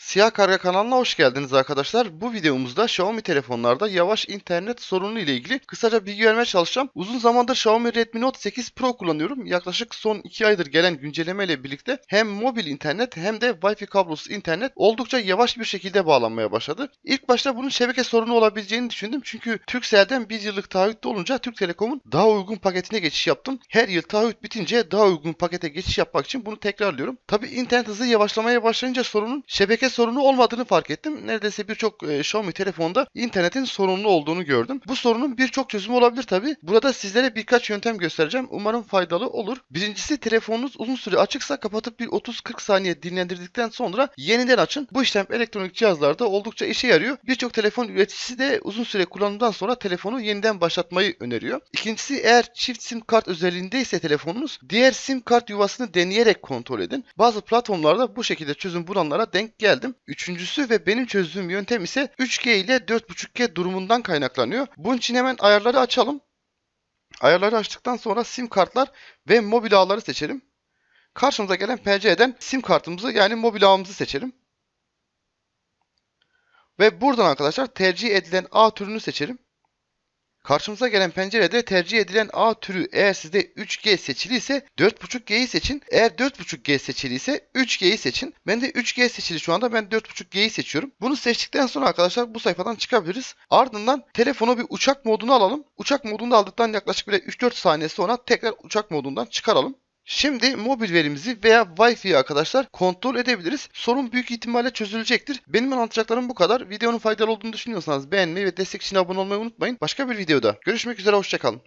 Siyah Karga kanalına hoş geldiniz arkadaşlar. Bu videomuzda Xiaomi telefonlarda yavaş internet sorunu ile ilgili kısaca bilgi vermeye çalışacağım. Uzun zamandır Xiaomi Redmi Note 8 Pro kullanıyorum. Yaklaşık son 2 aydır gelen güncelleme ile birlikte hem mobil internet hem de Wi-Fi kablosuz internet oldukça yavaş bir şekilde bağlanmaya başladı. İlk başta bunun şebeke sorunu olabileceğini düşündüm. Çünkü Turkcell'den bir yıllık taahhütte olunca Türk Telekom'un daha uygun paketine geçiş yaptım. Her yıl taahhüt bitince daha uygun pakete geçiş yapmak için bunu tekrarlıyorum. Tabi internet hızı yavaşlamaya başlayınca sorunun şebeke sorunu olmadığını fark ettim. Neredeyse birçok e, Xiaomi telefonda internetin sorunlu olduğunu gördüm. Bu sorunun birçok çözümü olabilir tabi. Burada sizlere birkaç yöntem göstereceğim. Umarım faydalı olur. Birincisi telefonunuz uzun süre açıksa kapatıp bir 30-40 saniye dinlendirdikten sonra yeniden açın. Bu işlem elektronik cihazlarda oldukça işe yarıyor. Birçok telefon üreticisi de uzun süre kullanımdan sonra telefonu yeniden başlatmayı öneriyor. İkincisi eğer çift sim kart özelliğindeyse telefonunuz diğer sim kart yuvasını deneyerek kontrol edin. Bazı platformlarda bu şekilde çözüm bulanlara denk geldim. Üçüncüsü ve benim çözdüğüm yöntem ise 3G ile 4.5G durumundan kaynaklanıyor. Bunun için hemen ayarları açalım. Ayarları açtıktan sonra sim kartlar ve mobil ağları seçelim. Karşımıza gelen PC'den sim kartımızı yani mobil ağımızı seçelim. Ve buradan arkadaşlar tercih edilen ağ türünü seçelim. Karşımıza gelen pencerede tercih edilen ağ türü eğer sizde 3G seçili ise 4.5G'yi seçin. Eğer 4.5G seçili ise 3G'yi seçin. Ben de 3G seçili şu anda ben 4.5G'yi seçiyorum. Bunu seçtikten sonra arkadaşlar bu sayfadan çıkabiliriz. Ardından telefonu bir uçak moduna alalım. Uçak modunda aldıktan yaklaşık bile 3-4 saniye sonra tekrar uçak modundan çıkaralım. Şimdi mobil verimizi veya Wi-Fi'yi arkadaşlar kontrol edebiliriz. Sorun büyük ihtimalle çözülecektir. Benim anlatacaklarım bu kadar. Videonun faydalı olduğunu düşünüyorsanız beğenmeyi ve destek için abone olmayı unutmayın. Başka bir videoda görüşmek üzere hoşçakalın.